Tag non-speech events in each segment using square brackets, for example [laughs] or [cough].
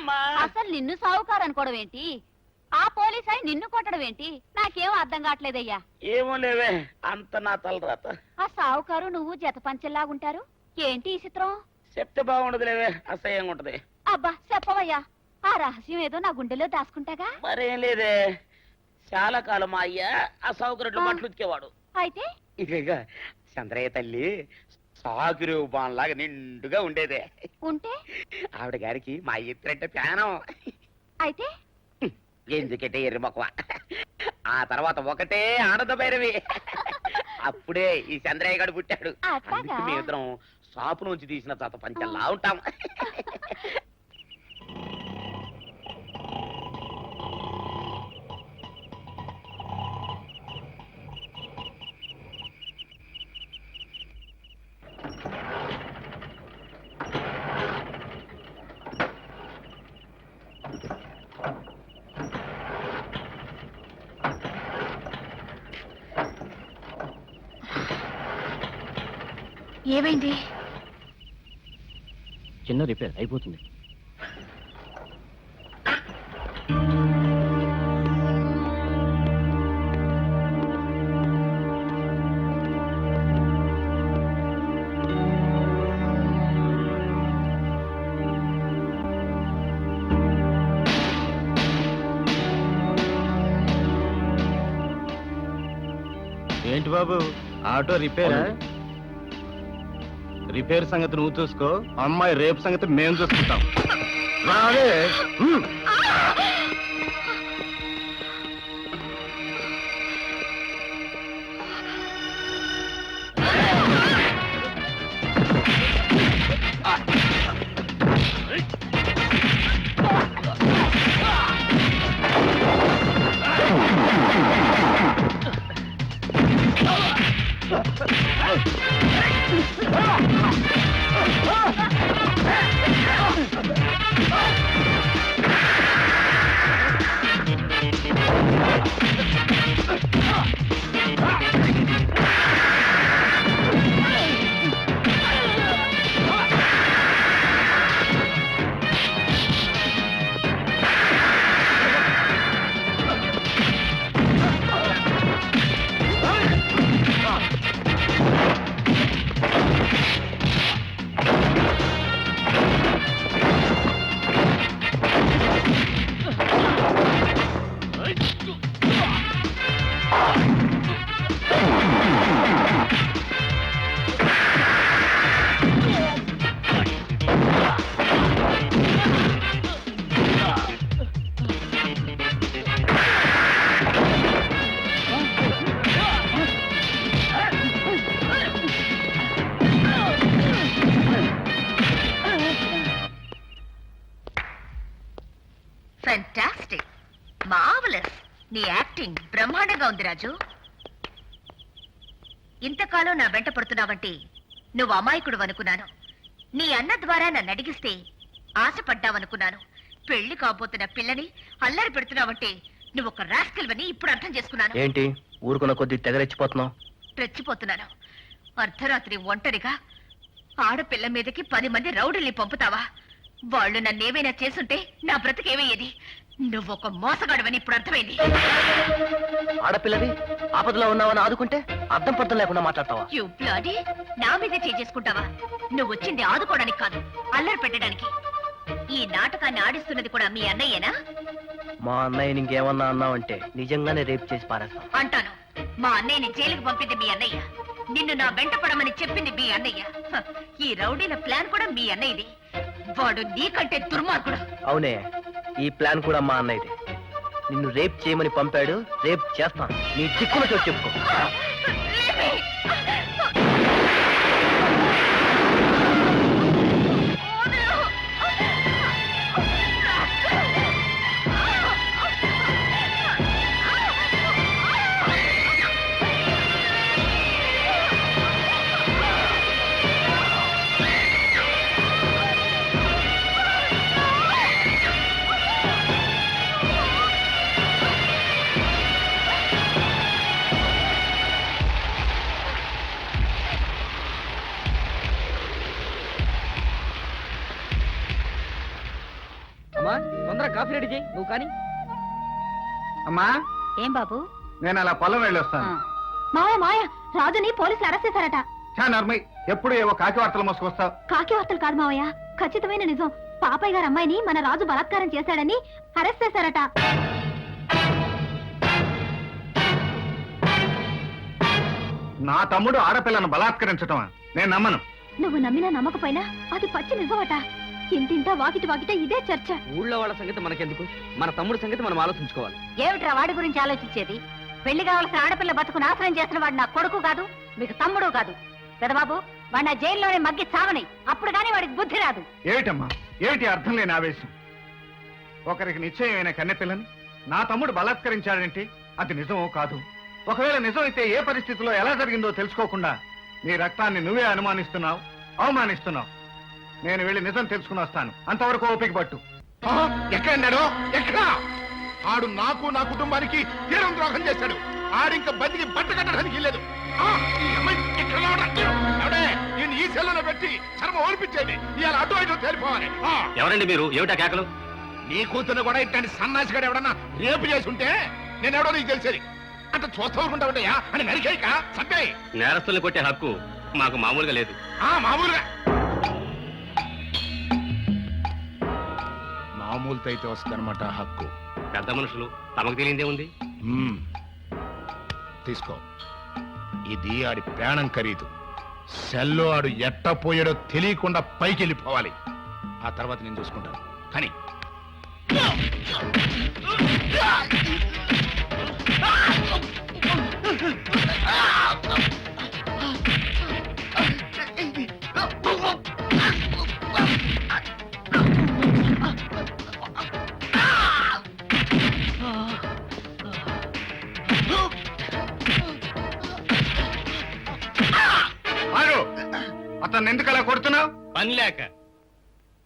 అమ్మా. అసలు నిన్ను సావుకారు అనుకోవడం ఏంటి? ఆ పోలీస్ అయి నిన్ను కొట్టడం ఏంటి? నాకేం అర్థం కావట్లేదయ్యా. ఏమో లేవే అంత నా తలరాత. ఆ సావుకారు నువ్వు జత పంచెల్లాగుంటారు ఏంటి ఈ చిత్రం? చెప్తే బాగుండదు లేవే అసహ్యంగా ఉంటది. అబ్బా చెప్పవయ్యా. ఆ రహస్యం ఏదో నా గుండెలో దాచుకుంటాగా? మరేం లేదే. చాలా కాలం మా అయ్య ఆ సౌకర్యం. మట్లు ఉతికేవాడు. అయితే? ఇక చంద్రయ్య తల్లి బాన్లాగా నిండుగా ఉండేదే. ఉంటే? ఆవిడ గారికి మా ఇద్దరంటే ప్యానం అయితే? ఎందుకంటే ఎర్రి మొక్కవ ఆ తర్వాత ఒకటే ఆనంద భైరవి. అప్పుడే ఈ చంద్రయ్య గడు పుట్టాడు? అందుకే మేమిద్దరం షాపు నుంచి తీసిన తాత పంచల్లా ఉంటాం. ఏమైంది? చిన్న రిపేర్ అయిపోతుంది. ఏంటి బాబు ఆటో రిపేరా? రిపేర్ సంగతి నువ్వు చూసుకో. అమ్మాయి రేపు సంగతి మేము చూసుకుంటాం. రావే. ha! Ah! నా వెంట పడుతున్నావంటే నువ్వు అమాయకుడు అనుకున్నాను. నీ అన్న ద్వారా నన్ను అడిగిస్తే ఆశపడ్డావనుకున్నాను. పెళ్ళి కాబోతున్న పిల్లని అల్లరి పెడుతున్నావంటే నువ్వు ఒక రాస్కల్వని ఇప్పుడు అర్థం చేసుకున్నాను. ఏంటి? ఊరుకున్న కొద్ది తెగరెచ్చిపోతున్నావు? రెచ్చిపోతున్నాను. అర్ధరాత్రి ఒంటరిగా ఆడపిల్ల మీదకి పది మంది రౌడీల్ని పంపుతావా? వాళ్ళు నన్నేమైనా చేసుంటే నా బ్రతికేమయ్యేది? నువ్వు ఒక మోసగాడవని ఇప్పుడు అర్థమైంది. ఆడపిల్లవి ఆపదలో ఉన్నావని ఆదుకుంటే అర్థం పర్థం లేకుండా మాట్లాడతావా? You bloody! నా మీదే చేసుకుంటావా? నువ్వు వచ్చింది ఆదుకోవడానికి కాదు అల్లరి పెట్టడానికి. ఈ నాటకాన్ని ఆడిస్తున్నది కూడా మీ అన్నయ్యేనా? మా అన్నయ్య ఇంకేమన్నా అన్నావంటే నిజంగానే రేపు చేసి పారేస్తాం. అంటాను. మా అన్నయ్యని జైలుకు పంపింది మీ అన్నయ్య. నిన్ను నా వెంట పడమని చెప్పింది మీ అన్నయ్య. ఈ రౌడీల ప్లాన్ కూడా మీ అన్నయ్యది. వాడు నీకంటే దుర్మార్గుడు. అవునే. ఈ ప్లాన్ కూడా మా అన్నయ్యదే. నిన్ను రేప్ చేయమని పంపాడు రేప్ చేస్తాను. నీ దిక్కున చోటు చెప్పుకో. [laughs] ఏం బాబు? నేను అలా పొలం వెళ్ళొస్తాను మాయ మాయ రాజుని పోలీసులు అరెస్ట్ చేశారట. చా నర్మయ్ ఎప్పుడు ఏవో కాకి వార్తలు మోసుకొస్తావు? కాకి వార్తలు కాదు మావయ్య ఖచ్చితమైన నిజం. పాపయ్య గారు అమ్మాయిని మన రాజు బలాత్కారం చేశాడని అరెస్ట్ చేశారట. నా తమ్ముడు ఆడపిల్లను బలాత్కరించటమా? నేను నమ్మను. నువ్వు నమ్మినా నమ్మకపోయినా అది పచ్చి నిజమట. ఇంటింటా వాకిటి వాకిట ఇదే చర్చ. ఊళ్ళో వాళ్ళ సంగతి మనకెందుకు? మన తమ్ముడు సంగతి మనం ఆలోచించుకోవాలి. ఏమిట్రా వాడి గురించి ఆలోచించేది? పెళ్ళి కావాల్సిన ఆడపిల్ల బతుకు నాశనం చేసిన వాడు నా కొడుకు కాదు మీకు తమ్ముడు కాదు. పెదబాబు వాడి నా జైల్లోనే మగ్గి చావని అప్పుడు కానీ వాడికి బుద్ధి రాదు. ఏమిటమ్మా? ఏమిటి అర్థం లేని ఆవేశం? ఒకరికి నిశ్చయమైన కన్నెపిల్లని నా తమ్ముడు బలాత్కరించాడంటే అది నిజమో కాదు? ఒకవేళ నిజం అయితే ఏ పరిస్థితిలో ఎలా జరిగిందో తెలుసుకోకుండా నీ రక్తాన్ని నువ్వే అనుమానిస్తున్నావు అవమానిస్తున్నావు. నేను వెళ్ళి నిజం తెలుసుకుని వస్తాను. అంతవరకు ఓపిక పట్టు. ఎక్కడన్నాడు ఎక్కడ ఆడు నాకు నా కుటుంబానికి తీరం ద్రోహం చేశాడు. ఆడింక బతికి బట్ట కట్టడానికి లేదు ఆ, ఈ సెల్లులో పెట్టి చర్మ ఓడిపించేది. ఇవాళ అటు ఇటు తేలిపోవాలి. ఆ, ఎవరండి మీరు? ఏమిటా కేకలు? నీ కూతురు కూడా ఇట్లాంటి సన్నాసిగాడు ఎవడన్నా రేపు చేసి ఉంటే నేను ఎవడో నీకు తెలిసేది. అంత చూస్తూ ఊరుకుంటా ఉంటాయా? అని నరికేయక సబ్బే నేరస్తుల్ని కొట్టే హక్కు మాకు మామూలుగా లేదు. ఆ మామూలుగా. మామూలుతో అయితే వస్తుందన్నమాట హక్కు. పెద్ద మనుషులు తమకు తెలియదే ఉంది? మ్మ్. తీసుకో. ఇది ఆడి ప్రాణం ఖరీదు. సెల్లో ఆడు ఎట్ట పోయాడో తెలియకుండా పైకి వెళ్ళిపోవాలి. ఆ తర్వాత నేను చూసుకుంటాను. కానీ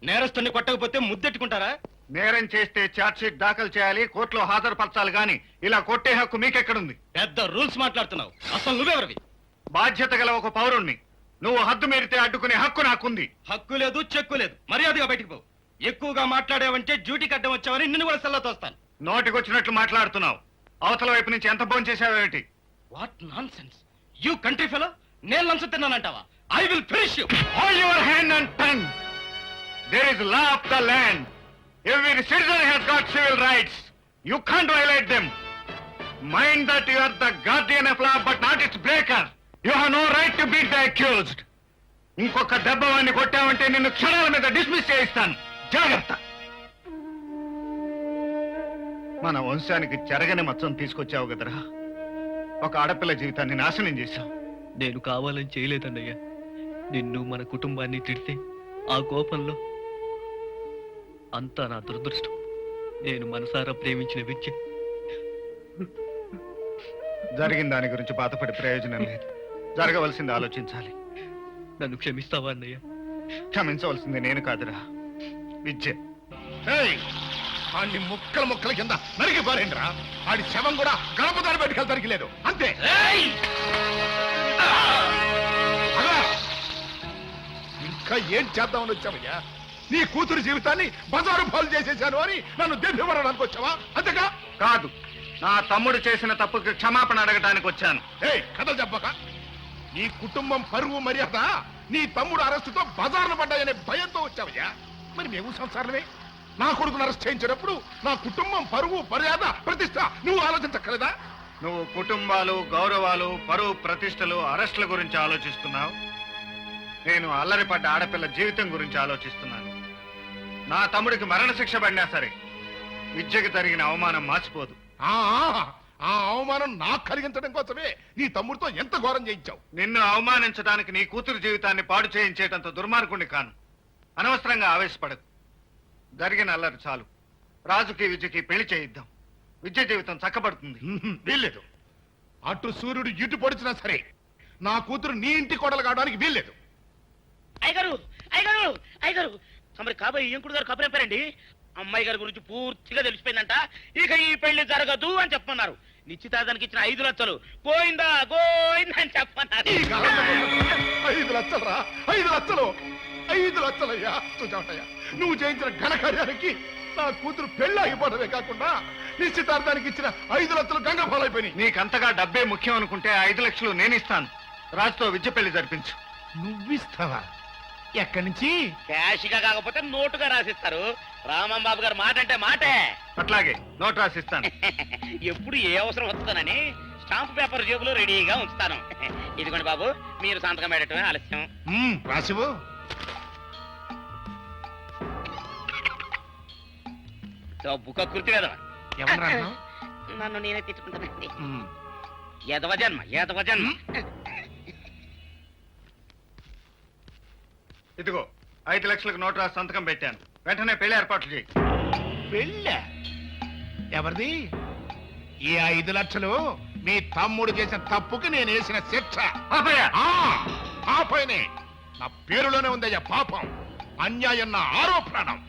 నేరస్తుల్ని కొట్టకపోతే ముద్దెట్టుకుంటారా? నేరం చేస్తే షీట్ దాఖలు చేయాలి కోర్టులో హాజరుపరచాలి గాని ఇలా కొట్టే హక్కు మీకెక్కడుంది? పెద్ద రూల్స్ మాట్లాడుతున్నావు. అసలు నువ్వెవరివి? బాధ్యత గల ఒక పౌరుణ్ణి. నువ్వు హద్దు మీరితే అడ్డుకునే హక్కు నాకుంది. హక్కు లేదు చెక్కు లేదు. మర్యాదగా బయటికి పో. ఎక్కువగా మాట్లాడావంటే డ్యూటీ కట్టం వచ్చావని నిన్ను కూడా సెల్లో తోస్తాను. నోటికొచ్చినట్లు మాట్లాడుతున్నావు. అవతల వైపు నుంచి ఎంత భోజనం చేసావేమిటి what nonsense you country fellow? నేను లంచం తిన్నానంటావా? I will finish you. Hold your hand and tongue. There is law of the land. Every citizen has got civil rights. You can't violate them. Mind that you are the guardian of law, but not its breaker. You have no right to beat the accused. ఇంకొక దెబ్బ వాడిని కొట్టావంటే నిన్ను క్షణాల మీద dismiss చేయిస్తాను జాగ్రత్త మన వంశానికి చెరగని మచ్చం తీసుకొచ్చావు కదరా ఒక ఆడపిల్ల జీవితాన్ని నాశనం చేశావు నేను కావాలని చేయలేదండయ్యా నిన్ను మన కుటుంబాన్ని తిడితే ఆ కోపంలో అంతా నా దురదృష్టం. నేను మనసారా ప్రేమించిన విద్య జరిగిన దాని గురించి బాధపడే ప్రయోజనం లేదు. జరగవలసింది ఆలోచించాలి. నన్ను క్షమిస్తావా అన్నయ్య? క్షమించవలసింది నేను కాదురా. విద్య. ఏయ్, ఆడిని ముక్కలు ముక్కల కింద నరికి పారేంద్రా ఆడి శవం కూడా గడప బయటకెళ్తానికి లేదు. అంతే. ఇంకా ఏం చేద్దామని వచ్చావయ్యా? నీ కూతురు జీవితాన్ని బజారు పాలు చేసేశాను అని నన్ను దెబ్బివ్వడానికి వచ్చావా? అంతేగా? కాదు. నా తమ్ముడు చేసిన తప్పుకి క్షమాపణ అడగటానికి వచ్చాను. ఏయ్ కథలు చెప్పక. నీ కుటుంబం పరువు మర్యాద నీ తమ్ముడు అరెస్టుతో బజార్ను పడ్డాయనే భయంతో వచ్చావయ్యా. మరి మేము సంసారమే. నా కొడుకును అరెస్ట్ చేయించినప్పుడు నా కుటుంబం పరువు మర్యాద ప్రతిష్ట నువ్వు ఆలోచించక్కలేదా నువ్వు కుటుంబాలు గౌరవాలు పరువు ప్రతిష్టలు అరెస్టుల గురించి ఆలోచిస్తున్నావు. నేను అల్లరిపడ్డ ఆడపిల్ల జీవితం గురించి ఆలోచిస్తున్నాను. నా తమ్ముడికి మరణశిక్ష పడినా సరే విద్యకి జరిగిన అవమానం మార్చిపోదు ఆ ఆ అవమానం నాకు కలిగించడం కోసమే నీ తమ్ముడితో ఎంత ఘోరం చేయించావు? నిన్ను అవమానించడానికి నీ కూతురు జీవితాన్ని పాడు చేయించేటంత దుర్మార్గుణ్ణి కాను. అనవసరంగా ఆవేశపడకు. జరిగిన అల్లరి చాలు. రాజుకి విద్యకి పెళ్ళి చేయిద్దాం. విద్య జీవితం చక్కబడుతుంది. వీల్లేదు. అటు సూర్యుడు ఇటు పొడిచినా సరే నా కూతురు నీ ఇంటి కోడలు కావడానికి వీల్లేదు. అయ్యగారు అయ్యగారు అయ్యగారు తమరి కాబోయే ఇంకుడు గారు కబురెప్పారండి అమ్మాయి గారి గురించి పూర్తిగా తెలిసిపోయిందంట. ఇక ఈ పెళ్ళి జరగదు అని చెప్పన్నారు నిశ్చితార్థానికి ఇచ్చిన ఐదు లక్షలు. పోయిందా గోయిందా అని చెప్పన్నారు ఈ కాలంలో ఐదు లక్షలు రా ఐదు లక్షలు. ఐదు లక్షలయ్యా చూచావటయ్యా. నువ్వు చేయించిన ఘనకార్యానికి నా కూతురు పెళ్ళి ఆగిపోవడమే కాకుండా నిశ్చితార్థానికి ఇచ్చిన ఐదు లక్షలు గంగ పాలైపోయినాయి. నీకంతగా డబ్బే ముఖ్యం అనుకుంటే ఐదు లక్షలు నేను ఇస్తాను రాజుతో విద్య పెళ్ళి జరిపించు. నువ్విస్తావా? ఎక్కడి నుంచి? క్యాష్గా కాకపోతే నోటుగా రాసిస్తారు. రామం బాబు గారు మాట అంటే మాటే. అట్లాగే నోట్ రాసిస్తాను. [laughs] ఎప్పుడు ఏ అవసరం వస్తుందనని స్టాంప్ పేపర్ జేబులో రెడీగా ఉంచుతాను. [laughs] ఇదిగోండి బాబు మీరు సంతకం పెట్టడమే ఆలస్యం. రాసివు డబ్బు కృతి కదా? [laughs] నన్ను నేనే తెచ్చుకుంటానండి మ్మ్. ఎదవ జన్మ ఎదవ జన్మ. ఇదిగో ఐదు లక్షలకు నోట్ రాసి సంతకం పెట్టాను. వెంటనే పెళ్ళి ఏర్పాట్లు చేయి. పెళ్ళా? ఎవరిది? ఈ ఐదు లక్షలు మీ తమ్ముడు చేసిన తప్పుకి నేను వేసిన శిక్ష. ఆపయ్య! ఆ, నా పేరులోనే ఉందయ్యా పాపం. అన్యాయం నా ఆరో ప్రాణం.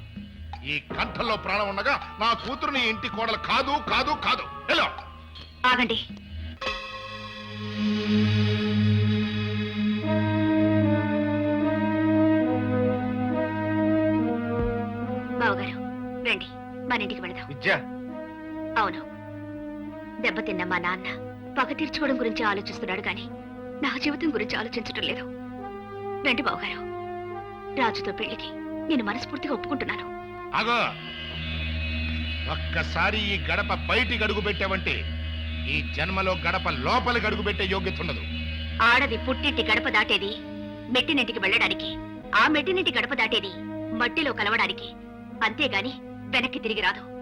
ఈ కంఠంలో ప్రాణం ఉండగా నా కూతురు నీ ఇంటి కోడలు కాదు కాదు కాదు. హలో ఆగండి. విద్య అవును. దెబ్బతిన్న మా నాన్న పగ తీర్చుకోవడం గురించి ఆలోచిస్తున్నాడు గాని నా జీవితం గురించి ఆలోచించడం లేదు. రండి బావగారు. రాజుతో పెళ్ళికి నేను మనస్ఫూర్తిగా ఒప్పుకుంటున్నాను. అగో ఒక్కసారి ఈ గడప బయటికి అడుగు పెట్టావంటే ఈ జన్మలో గడప లోపలికి అడుగు పెట్టే యోగ్యత ఉండదు. ఆడది పుట్టింటి గడప దాటేది మెట్టినింటికి వెళ్ళడానికి. ఆ మెట్టినింటి గడప దాటేది మట్టిలో కలవడానికి. అంతేగాని వెనక్కి తిరిగి రాదు.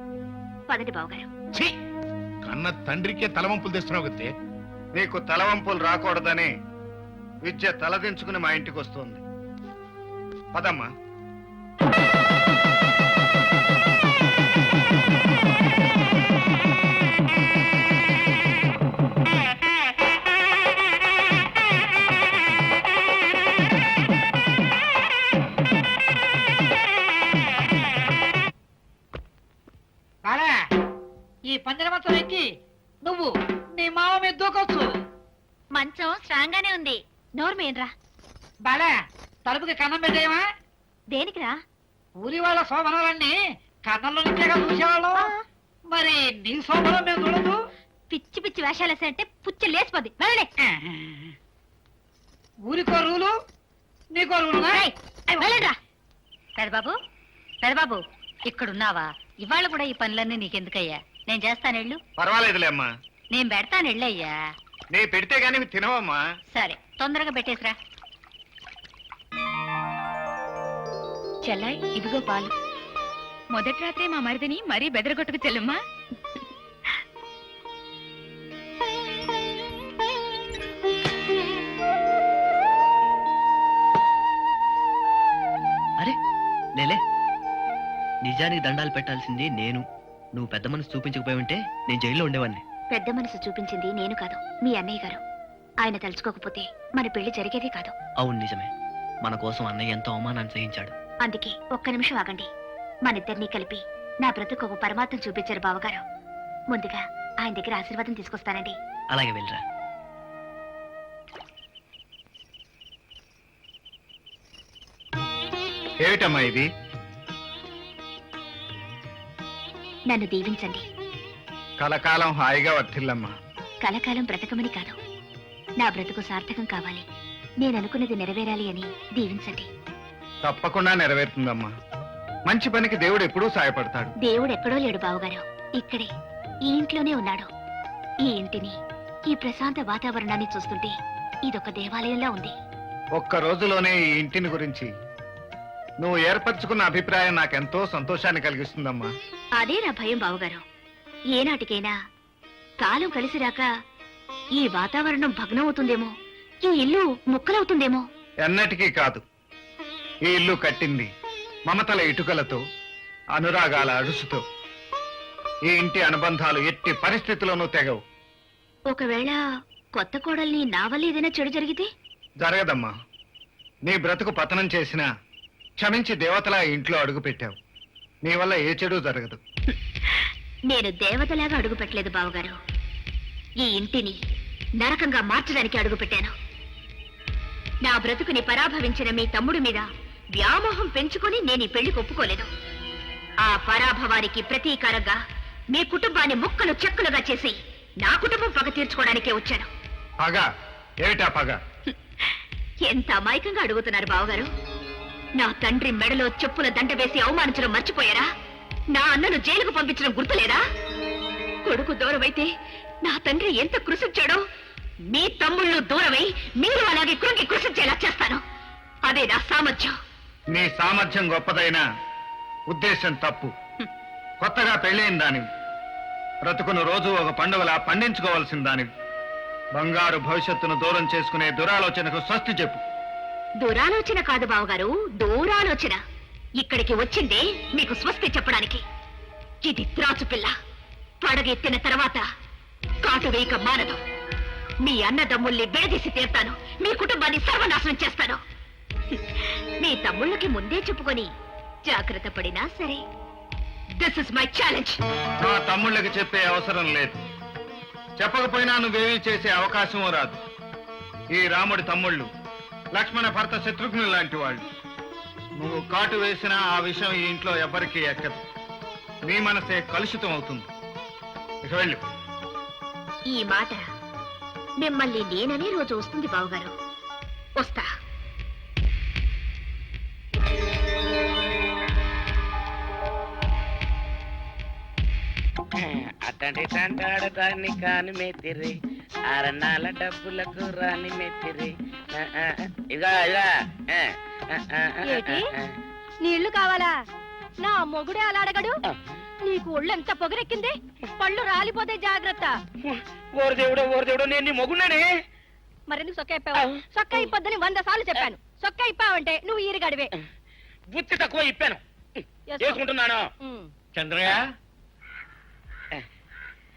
పదండి బావగారు. ఛీ! కన్న తండ్రికే తలవంపులు తెస్తున్నావు కదే నీకు తలవంపులు రాకూడదని విద్య తలదించుకుని మా ఇంటికి వస్తుంది. పదమ్మా. శోభనాలన్నీ కన్నంలో నుంచేగా చూసేవాళ్ళం మరి నీ శోభనం మేము చూడదు పిచ్చి పిచ్చి వేషాలు వేసాయంటే పుచ్చి లేచిపోద్ది. వెళ్ళండి. ఊరికో రూలు నీకో ఏయ్, వెళ్ళండ్రా. పెదబాబు పెదబాబు ఇక్కడున్నావా? ఇవాళ కూడా ఈ పనులన్నీ నీకెందుకయ్యా? నేను చేస్తానెళ్ళు పర్వాలేదులే అమ్మా. నేను పెడతానెళ్ళయ్యా నీ పెడితే గానీ తినవమ్మా. సరే తొందరగా పెట్టేసిరా. చెల్లాయ్ ఇదిగో పాలు. మొదటి రాత్రి మా మరిదిని మరీ బెదరగొట్టుకు చెల్లమ్మా. అరే లేలే నిజానికి దండాలు పెట్టాల్సింది నేను. నువ్వు పెద్ద మనసు చూపించకపోయి ఉంటే నేను జైల్లో ఉండేవాడిని పెద్ద మనసు చూపించింది నేను కాదు మీ అన్నయ్య గారు. ఆయన తలుచుకోకపోతే మన పెళ్ళి జరిగేదే కాదు. అవును నిజమే. మన కోసం అన్నయ్య ఎంతో అవమానాన్ని సహించాడు. అందుకే ఒక్క నిమిషం ఆగండి. మనిద్దరినీ కలిపి నా బ్రతుకు ఒక పరమాత్మ చూపించారు బావగారు. ముందుగా ఆయన దగ్గర ఆశీర్వాదం తీసుకొస్తానండి. అలాగే వెళ్ళరా. ఏమిటమ్మా ఇది? నన్ను దీవించండి. కలకాలం హాయిగా వర్తిల్లమ్మా కలకాలం బ్రతకమని కాదు. నా బ్రతుకు సార్థకం కావాలి. నేను అనుకున్నది నెరవేరాలి అని దీవించండి. తప్పకుండా నెరవేరుతుందమ్మా. మంచి పనికి దేవుడు ఎప్పుడూ సాయపడతాడు. దేవుడు ఎక్కడో లేడు బావగారు. ఇక్కడే. ఈ ఇంట్లోనే ఉన్నాడు. ఈ ఇంటిని ఈ ప్రశాంత వాతావరణాన్ని చూస్తుంటే ఇదొక దేవాలయంలా ఉంది. ఒక్క రోజులోనే ఈ ఇంటిని గురించి నువ్వు ఏర్పరచుకున్న అభిప్రాయం నాకెంతో సంతోషాన్ని కలిగిస్తుందమ్మా. అదే నా భయం బావగారు. ఏనాటికైనా కాలం కలిసి రాక ఈ వాతావరణం భగ్నమవుతుందేమో ఈ ఇల్లు ముక్కలవుతుందేమో? ఎన్నటికీ కాదు. ఈ ఇల్లు కట్టింది మమతల ఇటుకలతో అనురాగాల అడుసుతో ఈ ఇంటి అనుబంధాలు ఎట్టి పరిస్థితుల్లోనూ తెగవు. ఒకవేళ కొత్త కోడల్ని నా వల్ల ఏదైనా చెడు జరిగితే? జరగదమ్మా. నీ బ్రతుకు పతనం చేసినా క్షమించి దేవతలా ఈ ఇంట్లో అడుగు పెట్టావు. నీ వల్ల ఏ చెడు జరగదు. నేను దేవతలాగా అడుగు పెట్టలేదు బావగారు. ఈ ఇంటిని నరకంగా మార్చడానికి అడుగు పెట్టాను. నా బ్రతుకుని పరాభవించిన మీ తమ్ముడి మీద వ్యామోహం పెంచుకొని నేను ఈ పెళ్ళికి ఒప్పుకోలేదు. ఆ పరాభవానికి ప్రతీకారంగా మీ కుటుంబాన్ని ముక్కలు చెక్కులుగా చేసి నా కుటుంబం పగ తీర్చుకోవడానికే వచ్చాను. పగ? ఏమిటా పగ? ఎంత అమాయకంగా అడుగుతున్నారు బావగారు? నా తండ్రి మెడలో చెప్పుల దండ వేసి అవమానించడం మర్చిపోయారా? నా అన్నను జైలుకు పంపించడం గుర్తులేదా? కొడుకు దూరమైతే నా తండ్రి ఎంత కృషించాడో మీ తమ్ముళ్ళు దూరమై మీరు అలాగే కృంగి కృషించేలా చేస్తాను. అదే నా సామర్థ్యం. నీ సామర్థ్యం గొప్పదైన ఉద్దేశం తప్పు. కొత్తగా పెళ్ళైన దానివి. బ్రతుకును రోజు ఒక పండుగలా పండించుకోవాల్సిన దానివి. బంగారు భవిష్యత్తును దూరం చేసుకునే దురాలోచనకు స్వస్తి చెప్పు. దురాలోచన కాదు బావగారు దూరాలోచన. ఇక్కడికి వచ్చిందే మీకు స్వస్తి చెప్పడానికి. ఇది త్రాచు పిల్ల. పడగెత్తిన తర్వాత కాటు వేయక మానదు. మీ అన్నదమ్ముల్ని విడదీసి తీర్తాను. మీ కుటుంబాన్ని సర్వనాశనం చేస్తాను. మీ తమ్ముళ్ళకి ముందే చెప్పుకొని జాగ్రత్త పడినా సరే. దిస్ ఇస్ మై ఛాలెంజ్ నా తమ్ముళ్ళకి చెప్పే అవసరం లేదు. చెప్పకపోయినా నువ్వేమీ చేసే అవకాశం రాదు. ఈ రాముడి తమ్ముళ్ళు లక్ష్మణ భర్త శత్రుఘ్నులు లాంటి వాళ్ళు. నువ్వు కాటు వేసినా ఆ విషయం ఈ ఇంట్లో ఎవ్వరికీ ఎక్కదు. నీ మనసే కలుషితం అవుతుంది. ఇక వెళ్ళు. ఈ మాట మిమ్మల్ని నేననే రోజు వస్తుంది బావగారు. వస్తా. అట్టండి తంటాడు దాన్ని కాని మెత్తిరి అరణాల డబ్బులకు రాని మెత్తిరి ఇదిగా ఇదిగా ఏటి? నీళ్ళు కావాలా? నా మొగుడే అలా అడగడు. నీకు ఒళ్ళు ఎంత పొగరెక్కింది? పళ్ళు రాలిపోతే జాగ్రత్త. ఓరు దేవుడు ఓరు దేవుడు నేను నీ మొగున్నానే మరెందుకు సొక్క ఇప్పావు సొక్క ఇప్పొద్దని వంద సార్లు చెప్పాను. సొక్క ఇప్పావంటే నువ్వు ఈరిగడివే. బుద్ధి తక్కువ ఇప్పాను. చంద్రయ్య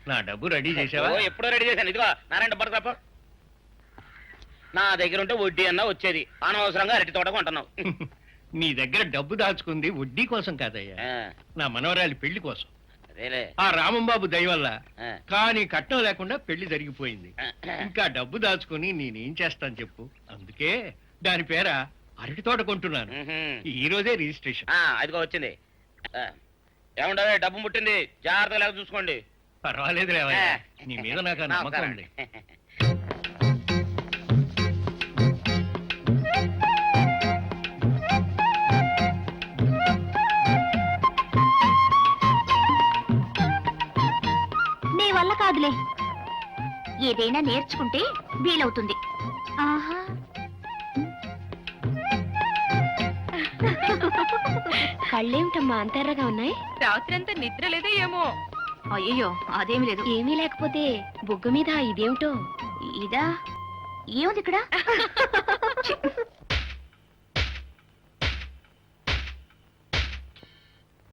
నా డబ్బు రెడీ చేసావా? ఓ, ఎప్పుడో రెడీ చేశాను. ఇదిగో నారాయణ డబ్బర్ తప్ప నా దగ్గర ఉంటే వడ్డీ అన్నా వచ్చేది. అనవసరంగా అరటి తోట కొంటున్నావు. [laughs] నీ దగ్గర డబ్బు దాచుకుంది వడ్డీ కోసం కాదయ్యా. ఆ, నా మనవరాలి పెళ్ళి కోసం. అదేలే. ఆ రామంబాబు దయ వల్ల ఆ, కానీ కట్నం లేకుండా పెళ్ళి జరిగిపోయింది. ఇంకా డబ్బు దాచుకుని నేనేం చేస్తాను చెప్పు. అందుకే దాని పేర అరటి తోట కొంటున్నాను. మ్మ్హ్మ్. ఈ రోజే రిజిస్ట్రేషన్. ఆ, అదిగో వచ్చింది. ఆ, ఏముండవే డబ్బు ముట్టింది. జాగ్రత్తగా లేక చూసుకోండి. పర్వాలేదు లేవయ్యా నీ మీద నాకు ఆ నమ్మకం. ఉంది. నీ వల్ల కాదులే. ఏదైనా నేర్చుకుంటే వీలవుతుంది. ఆహా. [laughs] కళ్ళేమిటమ్మా అంతెర్రగా ఉన్నాయి? రాత్రంతా నిద్ర లేదో ఏమో. అయ్యో అదేమి లేదు. ఏమీ లేకపోతే బొగ్గు మీద ఇదేమిటో? ఇదా? ఏముంది ఇక్కడ? [laughs]